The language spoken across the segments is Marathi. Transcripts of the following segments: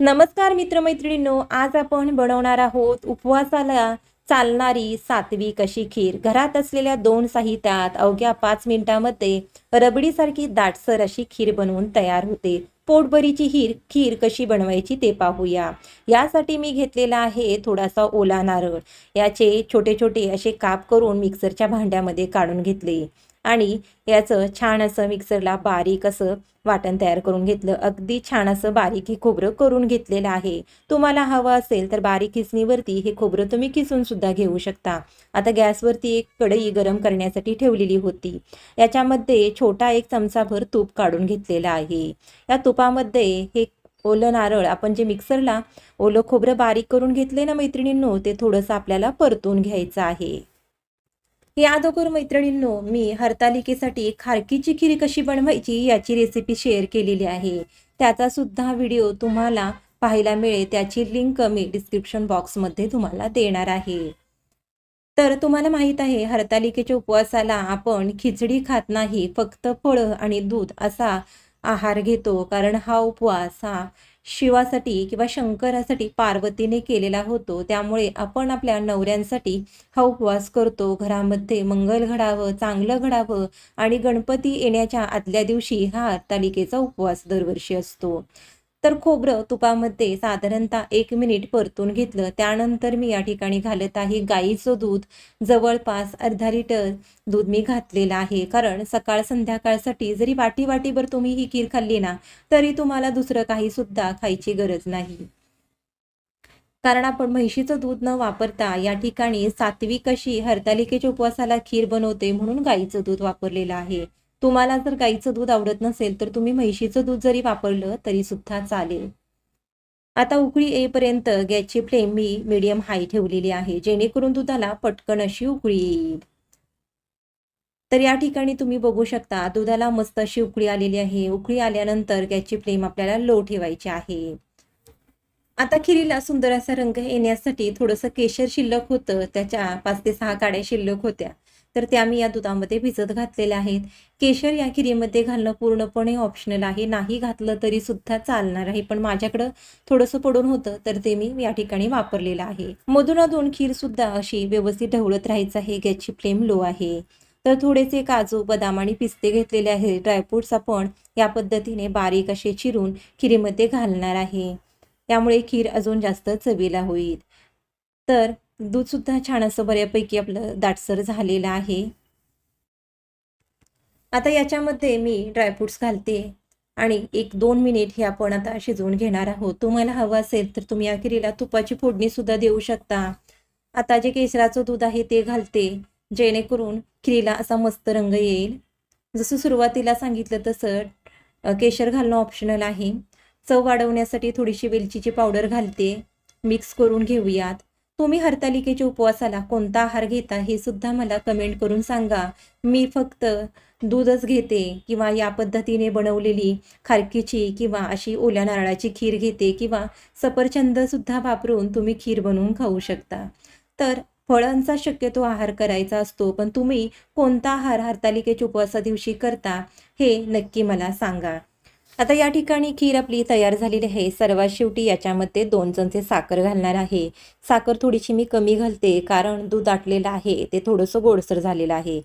नमस्कार मित्रमैत्रिणींनो आज आपण बनवणार आहोत उपवासाला चालणारी सातवी कशी खीर. घरात असलेल्या दोन साहित्यात अवघ्या पाच मिनिटांमध्ये रबडीसारखी दाटसर अशी खीर बनवून तयार होते. पोटभरीची हीर खीर कशी बनवायची ते पाहूया. यासाठी मी घेतलेला आहे थोडासा ओला नारळ. याचे छोटे छोटे असे काप करून मिक्सरच्या भांड्यामध्ये काढून घेतले. आणि याचं छान असं मिक्सरला बारीक असं वाटण तयार करून घेतलं. अगदी छान असं बारीक हे खोबरं करून घेतलेलं आहे. तुम्हाला हवं असेल तर बारीक किसणीवरती हे खोबरं तुम्ही किसून सुद्धा घेऊ शकता. आता गॅसवरती एक कढई गरम करण्यासाठी ठेवलेली होती. याच्यामध्ये छोटा एक चमचाभर तूप काढून घेतलेला आहे. या तुपामध्ये हे ओलं नारळ आपण जे मिक्सरला ओलं खोबरं बारीक करून घेतले ना मैत्रिणींनो ते थोडंसं आपल्याला परतून घ्यायचं आहे. या अगोदर मैत्रिणींनो मी हरतालिकेसाठी खारकीची खीर कशी बनवायची याची रेसिपी शेअर केलेली आहे. त्याचा सुद्धा व्हिडिओ तुम्हाला पाहायला मिळेल. त्याची लिंक मी डिस्क्रिप्शन बॉक्समध्ये तुम्हाला देणार आहे. तर तुम्हाला माहीत आहे हरतालिकेच्या उपवासाला आपण खिचडी खात नाही. फक्त फळं आणि दूध असा आहार घेतो. कारण हा उपवास हा शिवासाठी किंवा शंकरासाठी पार्वतीने केलेला होतो. त्यामुळे आपण आपल्या नवऱ्यांसाठी हा उपवास करतो. घरामध्ये मंगल घडावं चांगलं घडावं आणि गणपती येण्याच्या आदल्या दिवशी हा हरतालिकेचा उपवास दरवर्षी असतो. तर खोबरं तुपामध्ये साधारणतः एक मिनिट परतून घेतलं. त्यानंतर मी या ठिकाणी घालत आहे गाईचं दूध. जवळपास अर्धा लिटर दूध मी घातलेलं आहे. कारण सकाळ संध्याकाळसाठी जरी वाटी वाटीभर तुम्ही ही खीर खाल्ली ना तरी तुम्हाला दुसरं काही सुद्धा खायची गरज नाही. कारण आपण म्हैशीचं दूध न वापरता या ठिकाणी सात्विक अशी हरतालिकेच्या उपवासाला खीर बनवते म्हणून गाईचं दूध वापरलेलं आहे. तुम्हाला जर गाईचं दूध आवडत नसेल तर तुम्ही म्हैशीचं दूध जरी वापरलं तरी सुद्धा चालेल. आता उकळी येईपर्यंत गॅसची फ्लेम मी मीडियम हाय ठेवलेली आहे. जेणेकरून दुधाला पटकन अशी उकळी येईल. तर या ठिकाणी तुम्ही बघू शकता दुधाला मस्त अशी उकळी आलेली आहे. उकळी आल्यानंतर गॅसची फ्लेम आपल्याला लो ठेवायची आहे. आता खिरीला सुंदर असा रंग येण्यासाठी थोडंसं केशर शिल्लक होतं. त्याच्या पाच ते सहा काड्या शिल्लक होत्या. तर त्या मी या दुधामध्ये भिजत घातलेल्या आहेत. केशर या खिरीमध्ये घालणं पूर्णपणे ऑप्शनल आहे. नाही घातलं तरी सुद्धा चालणार आहे. पण माझ्याकडं थोडंसं पडून होतं तर ते मी या ठिकाणी वापरलेलं आहे. मधून अधून खीर सुद्धा अशी व्यवस्थित ढवळत राहायचं आहे. गॅसची फ्लेम लो आहे. तर थोडेसे काजू बदाम आणि पिस्ते घेतलेले आहेत ड्रायफ्रुट्स आपण या पद्धतीने बारीक असे चिरून खिरीमध्ये घालणार आहे. त्यामुळे खीर अजून जास्त चवीला होईल. तर दूधसुद्धा छान असं बऱ्यापैकी आपलं दाटसर झालेलं आहे. आता याच्यामध्ये मी ड्रायफ्रूट्स घालते आणि एक दोन मिनिट हे आपण आता शिजवून घेणार आहोत. तुम्हाला हवं असेल तर तुम्ही या खिरीला तुपाची फोडणीसुद्धा देऊ शकता. आता जे केसराचं दूध आहे ते घालते जेणेकरून खिरीला असा मस्त रंग येईल. जसं सुरुवातीला सांगितलं तसं केशर घालणं ऑप्शनल आहे. चव वाढवण्यासाठी थोडीशी वेलचीची पावडर घालते. मिक्स करून घेऊयात. तुम्ही हरतालिकेच्या उपवासाला कोणता आहार घेता हे सुद्धा मला कमेंट करून सांगा. मी फक्त दूधच घेते किंवा या पद्धतीने बनवलेली खारकीची किंवा अशी ओल्या नारळाची खीर घेते किंवा सफरचंदसुद्धा वापरून तुम्ही खीर बनवून खाऊ शकता. तर फळांचा शक्यतो आहार करायचा असतो पण तुम्ही कोणता आहार हरतालिकेच्या उपवासा दिवशी करता हे नक्की मला सांगा. आता या ठिकाणी खीर आपली तयार झालेली आहे. सर्वात शेवटी याच्यामध्ये दोन चमचे साखर घालणार आहे. साखर थोडीशी मी कमी घालते कारण दूध आटलेलं आहे. ते थोडंसं गोडसर झालेलं आहे.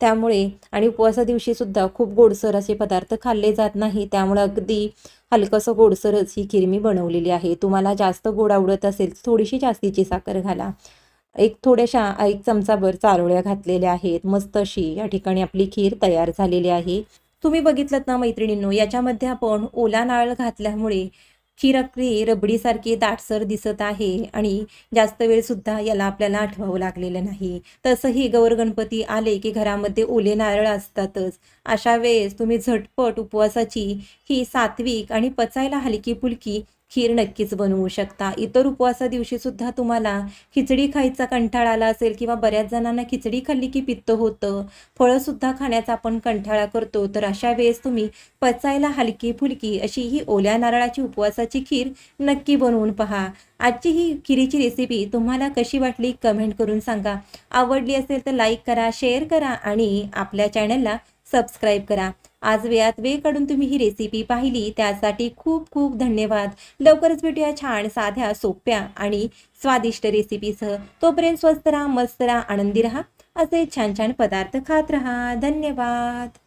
त्यामुळे आणि उपवासा दिवशीसुद्धा खूप गोडसर असे पदार्थ खाल्ले जात नाही. त्यामुळे अगदी हलकंसं गोडसरच ही खीर मी बनवलेली आहे. तुम्हाला जास्त गोड आवडत असेल थोडीशी जास्तीची साखर घाला. एक थोड्याशा एक चमचाभर चारोळ्या घातलेल्या आहेत. मस्त अशी या ठिकाणी आपली खीर तयार झालेली आहे. तुम्ही बघितलं ना मैत्रिणींनो याच्यामध्ये आपण ओला नारळ घातल्यामुळे खीर अगदी रबडीसारखी दाटसर दिसत आहे आणि जास्त वेळ सुद्धा याला आपल्याला आठवावं लागलेलं नाही. तसंही गौर गणपती आले की घरामध्ये ओले नारळ असतातच. अशा वेळेस तुम्ही झटपट उपवासाची ही सात्विक आणि पचायला हलकी फुलकी खीर नक्कीच बनवू शकता. इतर उपवासा दिवशीसुद्धा तुम्हाला खिचडी खायचा कंटाळा आला असेल किंवा बऱ्याच जणांना खिचडी खाल्ली की पित्त होतं फळं सुद्धा खाण्याचा आपण कंटाळा करतो तर अशा वेळेस तुम्ही पचायला हलकी फुलकी अशी ही ओल्या नारळाची उपवासाची खीर नक्की बनवून पहा. आजची ही खिरीची रेसिपी तुम्हाला कशी वाटली कमेंट करून सांगा. आवडली असेल तर लाईक करा शेअर करा आणि आपल्या चॅनलला सबस्क्राईब करा. आज वेळात वेळ काढून तुम्ही ही रेसिपी पाहिली त्यासाठी खूप खूप धन्यवाद. लवकरच भेटूया छान साध्या सोप्या आणि स्वादिष्ट रेसिपीसह तोपर्यंत स्वस्त राहा मस्त राहा आनंदी राहा. असे छान छान पदार्थ खात राहा. धन्यवाद.